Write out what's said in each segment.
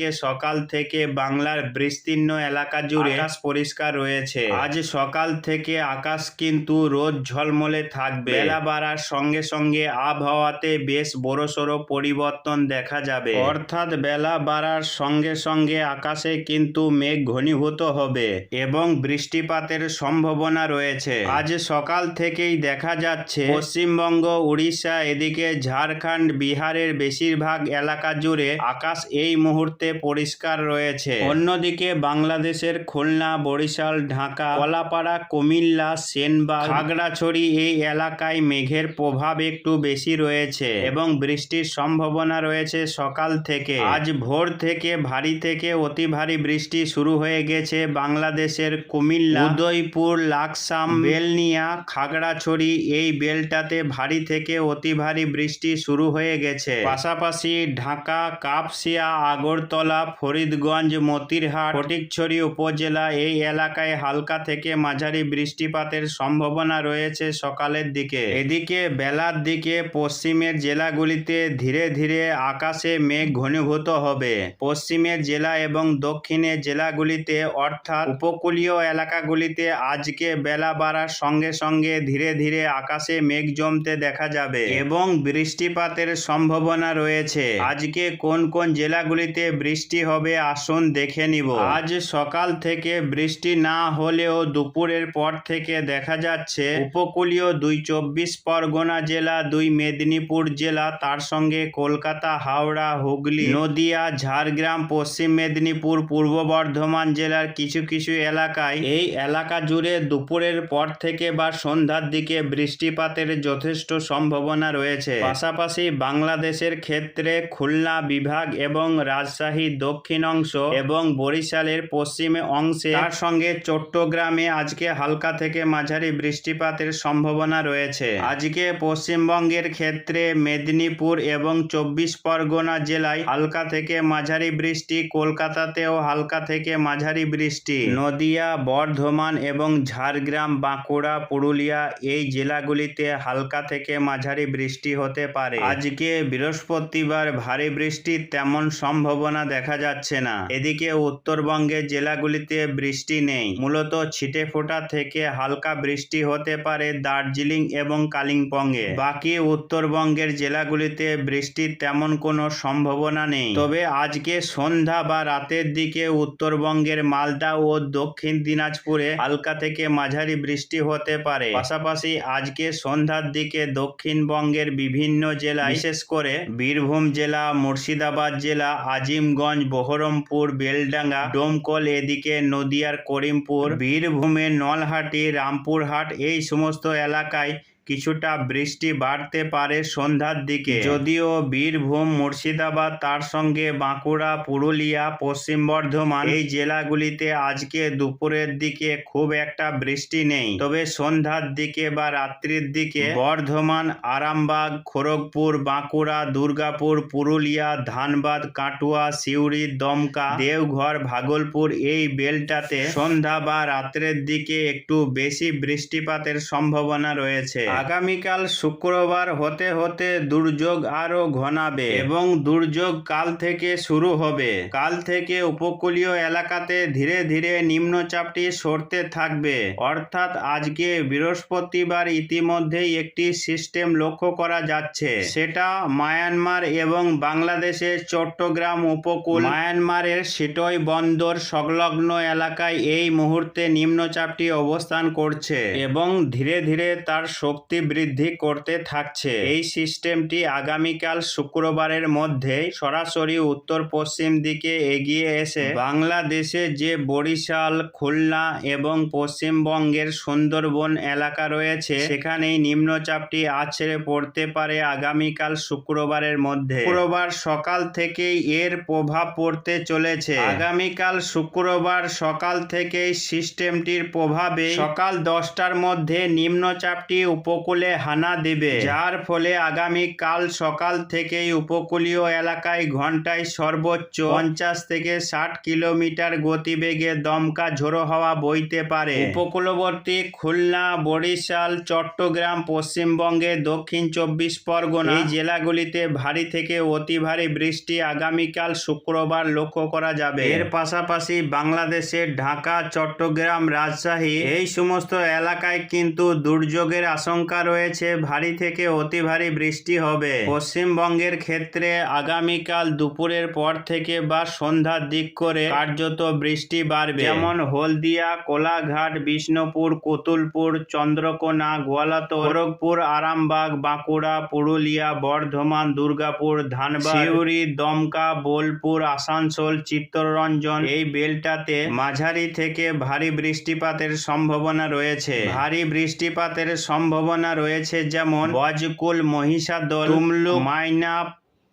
আজকে সকাল থেকে বাংলার বিস্তীর্ণ এলাকা জুড়ে আকাশ পরিষ্কার রয়েছে। আজ সকাল থেকে আকাশ কিন্তু রোদ ঝলমলে থাকবে। বেলা বাড়ার সঙ্গে সঙ্গে আবহাওয়াতে বেশ বড়সড় পরিবর্তন দেখা যাবে। অর্থাৎ বেলা বাড়ার সঙ্গে সঙ্গে আকাশে কিন্তু মেঘ ঘনীভূত হবে এবং বৃষ্টিপাতের সম্ভাবনা রয়েছে। আজ সকাল থেকেই দেখা যাচ্ছে পশ্চিমবঙ্গ উড়িষ্যা এদিকে ঝাড়খণ্ড বিহারের বেশিরভাগ এলাকা জুড়ে আকাশ এই মুহূর্তে পরিষ্কার রয়েছে। অন্যদিকে বাংলাদেশের খুলনা, বরিশাল, ঢাকা, কলাপাড়া, কুমিল্লা, সেনবাগ, খাগড়াছড়ি এই এলাকায় মেঘের প্রভাব একটু বেশি রয়েছে এবং বৃষ্টির সম্ভাবনা রয়েছে সকাল থেকে। আজ ভোর থেকে ভারী থেকে অতি ভারী বৃষ্টি শুরু হয়ে গেছে বাংলাদেশের কুমিল্লা, উদয়পুর, লাকসাম, বেলনিয়া, খাগড়াছড়ি এই বেলটাতে ভারী থেকে অতি ভারী বৃষ্টি শুরু হয়ে গেছে। পাশাপাশি ঢাকা, কাপসিয়া, আগরতলা ফরিদগঞ্জ, মতিরহাট, ফটিকছড়ি উপজেলা এই এলাকায় হালকা থেকে মাঝারি বৃষ্টিপাতের সম্ভাবনা রয়েছে সকালের দিকে। এদিকে বেলার দিকে পশ্চিমের জেলাগুলিতে ধীরে ধীরে আকাশে মেঘ ঘনীভূত হবে। পশ্চিমের জেলা এবং দক্ষিণের জেলাগুলিতে অর্থাৎ উপকূলীয় এলাকাগুলিতে আজকে বেলা বাড়ার সঙ্গে সঙ্গে ধীরে ধীরে আকাশে মেঘ জমতে দেখা যাবে এবং বৃষ্টিপাতের সম্ভাবনা রয়েছে। আজকে কোন কোন জেলাগুলিতে বৃষ্টি হবে, আসুন দেখে নিব। আজ সকাল থেকে বৃষ্টি না হলেও দুপুরের পর থেকে দেখা যাচ্ছে, উপকূলীয় দুই চব্বিশ পরগনা জেলা, দুই মেদিনীপুর জেলা, তার সঙ্গে কলকাতা, হাওড়া, হুগলি, নদিয়া, ঝাড়গ্রাম, পশ্চিম মেদিনীপুর, পূর্ব বর্ধমান জেলার কিছু কিছু এলাকায় এই এলাকা জুড়ে দুপুরের পর থেকে বা সন্ধ্যার দিকে বৃষ্টিপাতের যথেষ্ট সম্ভাবনা রয়েছে। পাশাপাশি বাংলাদেশের ক্ষেত্রে খুলনা বিভাগ এবং রাজশাহী দক্ষিণ অংশ এবং বরিশালের পশ্চিমে অংশে। তার সঙ্গে চট্টগ্রামে আজকে হালকা থেকে মাঝারি বৃষ্টিপাতের সম্ভাবনা রয়েছে। আজকে পশ্চিমবঙ্গের ক্ষেত্রে মেদিনীপুর এবং চব্বিশ পরগনা জেলায় হালকা থেকে মাঝারি বৃষ্টি, কলকাতাতেও হালকা থেকে মাঝারি বৃষ্টি। নদিয়া, বর্ধমান এবং ঝাড়গ্রাম, বাঁকুড়া, পুরুলিয়া এই জেলাগুলিতে হালকা থেকে মাঝারি বৃষ্টি হতে পারে। আজকে বৃহস্পতিবার ভারী বৃষ্টির তেমন সম্ভাবনা দেখা যাচ্ছে না। এদিকে উত্তরবঙ্গের জেলাগুলিতে বৃষ্টি নেই। মূলত ছিটে ফোটা থেকে হালকা বৃষ্টি হতে পারে দার্জিলিং এবং কালিম্পংয়ে। বাকি উত্তরবঙ্গের জেলাগুলিতে বৃষ্টির তেমন কোনো সম্ভাবনা নেই। তবে আজকে সন্ধ্যা বা রাতের দিকে উত্তরবঙ্গের মালদা ও দক্ষিণ দিনাজপুরে হালকা থেকে মাঝারি বৃষ্টি হতে পারে। পাশাপাশি আজকে সন্ধ্যার দিকে দক্ষিণবঙ্গের বিভিন্ন জেলা বিশেষ করে বীরভূম জেলা, মুর্শিদাবাদ জেলা আজিমগঞ্জ বহরমপুর বেলডাঙ্গা ডোমকল এদিকে নদিয়ার করিমপুর বীরভূমের নলহাটি রামপুরহাট এই সমস্ত এলাকায় কিছুটা বৃষ্টি বাড়তে পারে সন্ধ্যার দিকে। যদিও বীরভূম, মুর্শিদাবাদ, তার সঙ্গে বাঁকুড়া, পুরুলিয়া, পশ্চিম বর্ধমান এই জেলাগুলিতে আজকে দুপুরের দিকে খুব একটা বৃষ্টি নেই। তবে সন্ধ্যার দিকে বা রাত্রির দিকে বর্ধমান, আরামবাগ, খড়গপুর, বাঁকুড়া, দুর্গাপুর, পুরুলিয়া, ধানবাদ, কাটুয়া, সিউড়ি, দমকা, দেওঘর, ভাগলপুর এই বেলটাতে সন্ধ্যা বা রাত্রের দিকে একটু বেশি বৃষ্টিপাতের সম্ভাবনা রয়েছে। আগামীকাল শুক্রবার হতে হতে দুর্যোগ আরও ঘনাবে এবং দুর্যোগ কাল থেকে শুরু হবে। কাল থেকে উপকূলীয় এলাকাতে ধীরে ধীরে নিম্নচাপটি সরতে থাকবে। অর্থাৎ আজকে বৃহস্পতিবার ইতিমধ্যেই একটি সিস্টেম লক্ষ্য করা যাচ্ছে। সেটা মায়ানমার এবং বাংলাদেশের চট্টগ্রাম উপকূল মায়ানমারের সিটই বন্দর সংলগ্ন এলাকায় এই মুহূর্তে নিম্নচাপটি অবস্থান করছে এবং ধীরে ধীরে তার শক্তি বৃদ্ধি করতে থাকছে। এই সিস্টেমটি আগামীকাল শুক্রবারের মধ্যে সরাসরি উত্তর পশ্চিম দিকে এগিয়ে এসে বাংলাদেশে যে বরিশাল, খুলনা এবং পশ্চিমবঙ্গের সুন্দরবন এলাকা রয়েছে, সেখানেই নিম্নচাপটি আছড়ে পড়তে পারে আগামীকাল শুক্রবারের মধ্যে। শুক্রবার সকাল থেকেই এর প্রভাব পড়তে চলেছে। আগামীকাল শুক্রবার সকাল থেকেই সিস্টেমটির প্রভাবে সকাল দশটার মধ্যে নিম্নচাপটি উপকূল উপকূলে হানা দেবে, যার ফলে আগামী কাল সকাল থেকেই উপকূলীয় এলাকায় ঘন্টায় সর্বোচ্চ পঞ্চাশ থেকে ষাট কিলোমিটার গতিবেগে দমকা ঝোড়ো হাওয়া বইতে পারে। উপকূলবর্তী খুলনা, বরিশাল, চট্টগ্রাম, পশ্চিমবঙ্গে দক্ষিণ চব্বিশ পরগনা এই জেলাগুলিতে ভারী থেকে অতি ভারী বৃষ্টি আগামীকাল শুক্রবার লক্ষ্য করা যাবে। এর পাশাপাশি বাংলাদেশের ঢাকা, চট্টগ্রাম, রাজশাহী এই সমস্ত এলাকায় কিন্তু দুর্যোগের আশঙ্কা রয়েছে, ভারী থেকে অতি ভারী বৃষ্টি হবে। পশ্চিমবঙ্গের ক্ষেত্রে আগামীকাল দুপুরের পর থেকে বা সন্ধ্যার দিক করে কার্যত বৃষ্টি বাড়বে। যেমন হলদিয়া, কোলাঘাট, বিষ্ণুপুর, কতুলপুর, চন্দ্রকোনা গোয়ালাতো খড়গপুর, আরামবাগ, বাঁকুড়া, পুরুলিয়া, বর্ধমান, দুর্গাপুর, ধানবাদ, সিউড়ি, দমকা, বোলপুর, আসানসোল, চিত্তরঞ্জন এই বেলটাতে মাঝারি থেকে ভারী বৃষ্টিপাতের সম্ভাবনা রয়েছে। ভারী বৃষ্টিপাতের সম্ভাবনা রয়েছে যেমন বজকুল মহিষাদল তুমলুক মাইনা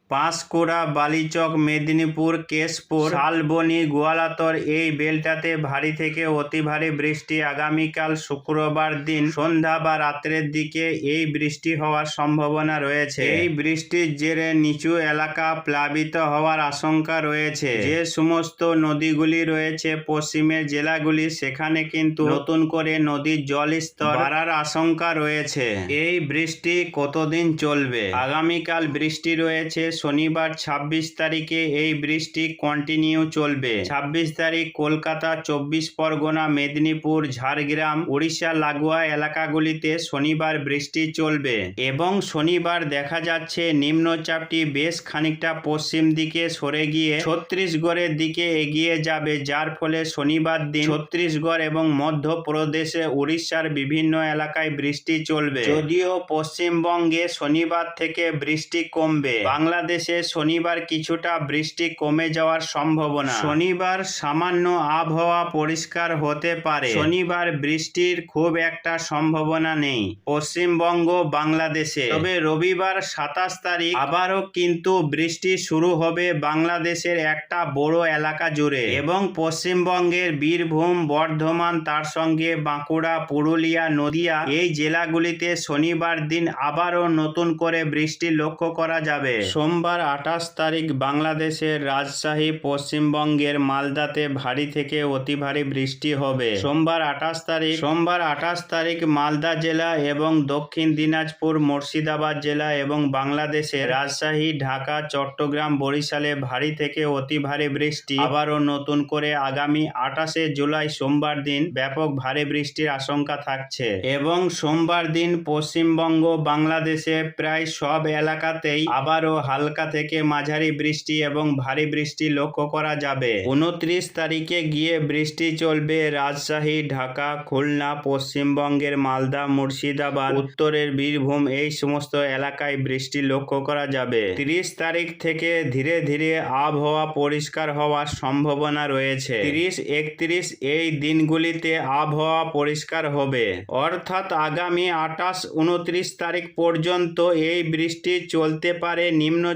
পাঁশকুড়া, বালিচক, মেদিনীপুর, কেশপুর, শালবনি, গোয়ালাতর এই বেলটাতে ভারী থেকে অতি ভারী বৃষ্টি আগামীকাল শুক্রবার দিন সন্ধ্যা বা রাত্রের দিকে এই বৃষ্টি হওয়ার সম্ভাবনা রয়েছে। এই বৃষ্টির জেরে নিচু এলাকা প্লাবিত হওয়ার আশঙ্কা রয়েছে। যে সমস্ত নদীগুলি রয়েছে, পশ্চিমের জেলাগুলি, সেখানে কিন্তু নতুন করে নদীর জলস্তর বাড়ার আশঙ্কা রয়েছে। এই বৃষ্টি কতদিন চলবে? আগামীকাল বৃষ্টি রয়েছে শনিবার ২৬ তারিখে এই বৃষ্টি কন্টিনিউ চলবে। ২৬ তারিখ কলকাতা, চব্বিশ পরগনা, মেদিনীপুর, ঝাড়গ্রাম উড়িষ্যা লাগোয়া এলাকাগুলিতে শনিবার বৃষ্টি চলবে এবং শনিবার দেখা যাচ্ছে নিম্নচাপটি বেশ খানিকটা পশ্চিম দিকে সরে গিয়ে ছত্তিশগড়ের দিকে এগিয়ে যাবে, যার ফলে শনিবার দিন ছত্তিশগড় এবং মধ্যপ্রদেশে উড়িষ্যার বিভিন্ন এলাকায় বৃষ্টি চলবে। যদিও পশ্চিমবঙ্গে শনিবার থেকে বৃষ্টি কমবে। বাংলাদেশে শনিবার কিছুটা বৃষ্টি কমে যাওয়ার সম্ভাবনা। শনিবার সামান্য আবহাওয়া পরিষ্কার হতে পারে। শনিবার বৃষ্টির খুব একটা সম্ভাবনা নেই পশ্চিমবঙ্গ বাংলাদেশে। তবে রবিবার সাতাশ তারিখ আবারও কিন্তু বৃষ্টি শুরু হবে বাংলাদেশের একটা বড় এলাকা জুড়ে। এবং পশ্চিমবঙ্গের বীরভূম বর্ধমান তার সঙ্গে বাঁকুড়া পুরুলিয়া নদিয়া এই জেলাগুলিতে শনিবার দিন আবারও নতুন করে বৃষ্টি লক্ষ্য করা যাবে। সোমবার আঠাশ তারিখ বাংলাদেশের রাজশাহী, পশ্চিমবঙ্গের মালদাতে ভারী থেকে অতি ভারী বৃষ্টি হবে। সোমবার আঠাশ তারিখ, সোমবার আঠাশ তারিখ মালদা জেলা এবং দক্ষিণ দিনাজপুর, মুর্শিদাবাদ জেলা এবং বাংলাদেশের রাজশাহী, ঢাকা, চট্টগ্রাম, বরিশালে ভারী থেকে অতি ভারী বৃষ্টি। আবারও নতুন করে আগামী আঠাশে জুলাই সোমবার দিন ব্যাপক ভারী বৃষ্টির আশঙ্কা থাকছে এবং সোমবার দিন পশ্চিমবঙ্গ বাংলাদেশে প্রায় সব এলাকাতেই আবারও হালকা থেকে মাঝারি বৃষ্টি এবং ভারী বৃষ্টি লক্ষ্য করা যাবে। উনত্রিশ তারিখে গিয়ে বৃষ্টি চলবে রাজশাহী, ঢাকা, খুলনা, পশ্চিমবঙ্গের মালদা, মুর্শিদাবাদ। উত্তরের বীরভূম এই সমস্ত এলাকায় বৃষ্টি লক্ষ্য করা যাবে। তিরিশ তারিখ থেকে ধীরে ধীরে আবহাওয়া পরিষ্কার হওয়ার সম্ভাবনা রয়েছে। তিরিশ একত্রিশ এই দিনগুলিতে আবহাওয়া পরিষ্কার হবে। অর্থাৎ আগামী আঠাশ, উনত্রিশ তারিখ পর্যন্ত এই বৃষ্টি চলতে পারে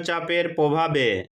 নিম্নচাপের প্রভাবে